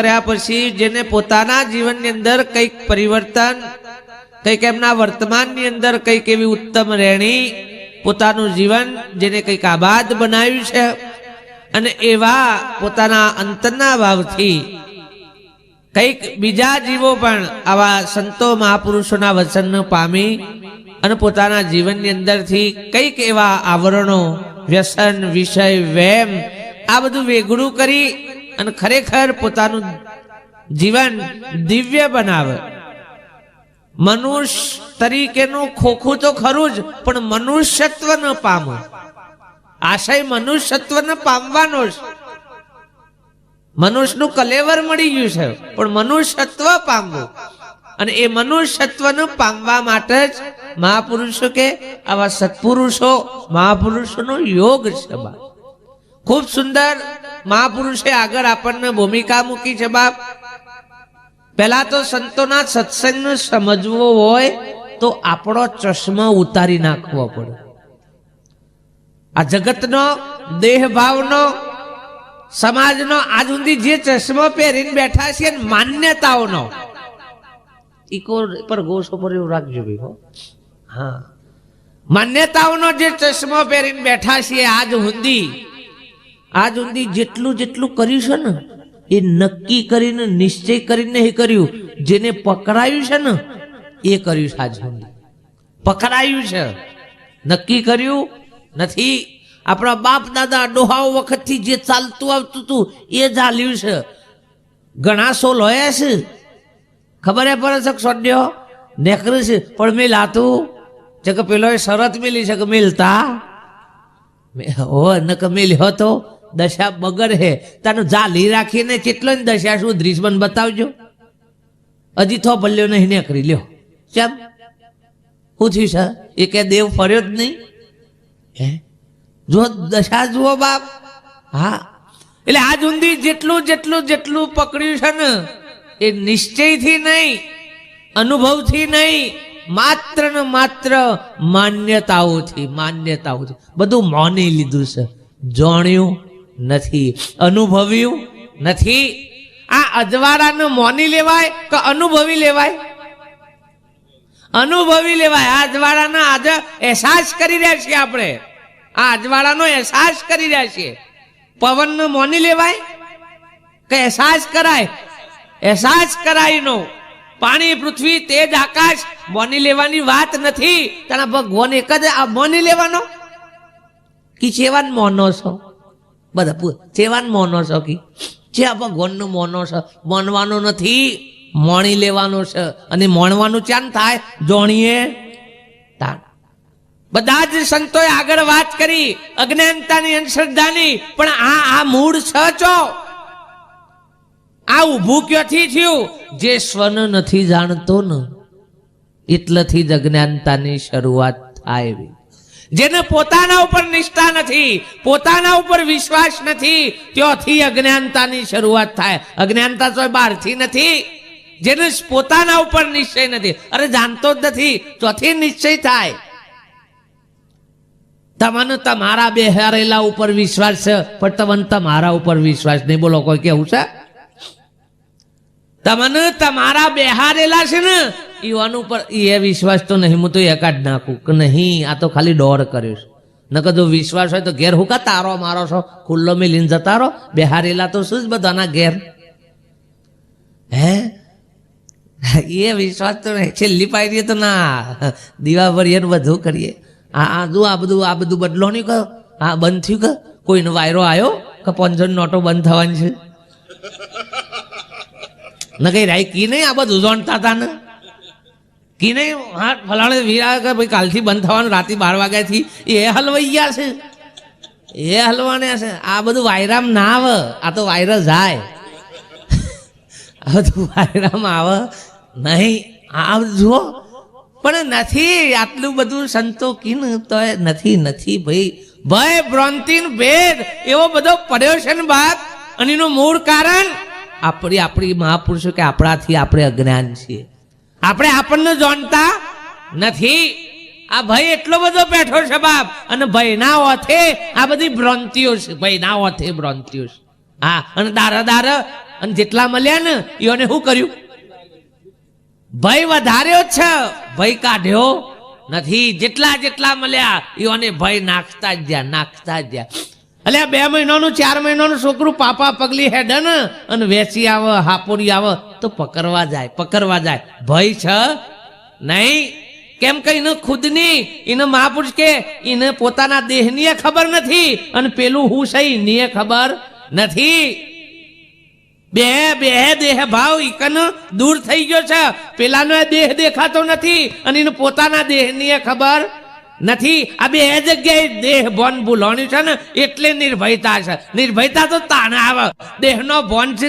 કર્યા પછી જેને પોતાના જીવનની અંદર કંઈક પરિવર્તન, કંઈક એમના વર્તમાનની અંદર કંઈક એવી ઉત્તમ રહેણી, પોતાનું જીવન જેને કંઈક આબાદ બનાવ્યું છે અને એવા પોતાના અંતરના ભાવથી કંઈક બીજા જીવો પણ આવા સંતો મહાપુરુષોના વચન પામી અને પોતાના જીવનની અંદરથી કંઈક એવા આવરણો, વ્યસન, વિષય, વેમ આ બધું વેગળું કરી અને ખરેખર પોતાનું જીવન દિવ્ય બનાવે. મનુષ્ય તરીકેનું ખોખું તો ખરું જ, પણ મનુષ્યત્વ ન પામો. આશય મનુષ્યત્વ ન પામવાનો જ. મનુષ્યનું કલેવર મળી ગયું છે, પણ મનુષ્યત્વ પામવું. અને એ મનુષ્યત્વને પામવા માટે જ મહાપુરુષો કે આવા સત્પુરુષો, મહાપુરુષોનો યોગ છે ખૂબ સુંદર મહાપુરુષે આગળ આપણને ભૂમિકા મૂકી છે, બાપ. પહેલા તો સંતોના સત્સંગને સમજવો હોય તો આપણો ચશ્મા ઉતારી નાખવો પડે. આ જગતનો દેહ ભાવનો સમાજનો, આજ સુધી જે ચશ્મો પહેરીને બેઠા છે માન્યતાઓનો ઈકો પર ગોસો પર એવું રાખજો ભાઈ હા. માન્યતાઓનો જે ચશ્મો પહેરીને બેઠા છીએ આજ સુધી આજ સુધી જેટલું જેટલું કર્યું છે ને, એ નક્કી કરીને, નિશ્ચય કરીને એ કર્યું. જેને પકડાયું છે ને, એ કર્યું છે આજ સુધી. પકડાયું છે. નક્કી કર્યું નથી. આપણા બાપ દાદા ડોહાઓ વખતથી જે ચાલતું આવતું હતું, એ ચાલ્યું છે. ઘણા સો લોયા છે. ખબર હે પડે છે સોડ્યો નેકરે છે. પણ મેં લાતું. છે કે પેલો શરત મેલી છે કે મેલતા? ઓ નક મેલ્યો તો. દશા બગર હે. તાનું જાલી રાખીને કેટલો ને દશા શું? દ્રિશ્મન બતાવજો. હજી થો ભલ્યો નહીં નેકરી લ્યો. કેમ? શું થયું છે? એ કે દેવ ફર્યો જ નહીં? હે? જો દશા જુઓ બાપ. હા. એટલે આજ ઊંધી જેટલું જેટલું જેટલું પકડ્યું છે ને, એ નિશ્ચયથી નહીં, અનુભવથી નહીં, માત્ર ને માત્ર માન્યતાઓથી માન્યતાઓથી. બધું માની લીધું છે. જાણ્યું નથી. અનુભવ્યું નથી. આ અજવાળાને મોની લેવાય કે અનુભવી લેવાય? અનુભવી લેવાય. આ અજવાળાના આજે અહેસાસ કરી રહ્યા છીએ આપણે. આ અજવાળાનો અહેસાસ કરી રહ્યા છીએ. પવનને મોની લેવાય કે અહેસાસ કરાય? અહેસાસ કરાય નો પાણી, પૃથ્વી, તેજ, આકાશ મોની લેવાની વાત નથી. તારા ભગવાન એક જ આ મોની લેવાનો? કી ચેવાન મોનો છો? બધા જેવાન મોનો છો કી? જે આ ભગવાનનું મોનો છે મોનવાનો નથી, મોણી લેવાનો છે, અને મોણવાનું ચાન થાય, જોણીએ તાણ. બધા જ સંતોએ આગળ વાત કરી, અજ્ઞાનતાની અંધશ્રદ્ધાની, પણ આ આ મૂળ છ ચો? આ ઊભું ક્યાંથી થયું? જે સ્વન નથી જાણતો ને, એટલેથી જ અજ્ઞાનતાની શરૂઆત થાય એવી. જેને પોતાના ઉપર નિષ્ઠા નથી, પોતાના ઉપર વિશ્વાસ નથી, ત્યોથી અજ્ઞાનતાની શરૂઆત થાય. અજ્ઞાનતા તો બહારથી નથી. જેને પોતાના ઉપર નિશ્ચય નથી. અરે જાણતો જ નથી, ચોથી નિશ્ચય થાય. તમને તમારા બેહારેલા ઉપર વિશ્વાસ છે, પણ તમને તમારા ઉપર વિશ્વાસ નહીં. બોલો, કોઈ કેવું છે? તમને તમારા બેહારેલા છે ને ઈવાન ઉપર એ વિશ્વાસ તો નહીં, હું તો એકાદ નાખું કે નહીં, આ તો ખાલી દોડ કર્યો નકર જો વિશ્વાસ હોય તો ઘેર હું કા તારો મારો છો? ખુલ્લો મિલીને જતા રહો. બેહારેલા તો શું જ બધાના ઘેર? હે? એ વિશ્વાસ તો નહીં. છેલ્લી પાડીએ તો ના, દીવા ભરીએ બધું કરીએ. આ આ જો આ બધું આ બધું બદલો નહીં કહો આ બંધ થયું કે? કોઈનો વાયરો આવ્યો કે પંચો નોટો બંધ થવાની છે? ન કઈ રાઈ કી નહીં? આ બધું જોણતા હતા ને? કી નહીં હા, ફલાણે વીરા કે ભાઈ કાલથી બંધ થવાનું, રાતે બાર વાગ્યાથી એ હલવાઈ ગયા છે. એ હલવાને છે. આ બધું વાયરામ ના આવે. આ તો વાયરસ જાય. આ બધું વાયરામ આવે. નહીં, આ જુઓ. પણ નથી આટલું બધું સંતો કિન તો નથી નથી ભાઈ. ભય ભ્રાંતિન ભેદ, એવો બધો પડ્યો છે ને બાપ. અને એનું મૂળ કારણ આપણી આપણી મહાપુરુષો કે આપણાથી આપણે અજ્ઞાન છીએ. આપણે આપણને જાણતા નથી. આ ભય એટલો બધો બેઠો છે બાપ. અને ભય ના ઓથે આ બધી ભ્રાંતિઓ છે. ભય ના ઓથે ભ્રાંતિઓ છે. હા, અને દારા દારા, અને જેટલા મળ્યા ને એને શું કર્યું? ભય વધાર્યો છે. ભય કાઢ્યો નથી. જેટલા જેટલા મળ્યા એને ભય નાખતા જ ગયા, નાખતા જ ગયા. એટલે બે મહિનાનું, ચાર મહિનાનું છોકરું પાપા પગલી હેડે ને, અને વેચી આવે, હાપોડી આવે. તો પકડવા જાય પકડવા જાય. ભય છે? નહીં. કેમ કે એને ખુદની, એને મહાપુરુષ કે, એને પોતાના દેહની ખબર નથી. અને પેલું હું સહી ની ખબર નથી. બે બે દેહ ભાવ ઈકન દૂર થઈ ગયો છે. પેલાનો દેહ દેખાતો નથી અને એને પોતાના દેહની ખબર નથી. આ બે જગ્યાએ દેહ ભોન ભૂલવાનું છે ને, એટલે નિર્ભયતા છે. નિર્ભયતા તો તાને આવે. દેહનો ભોન છે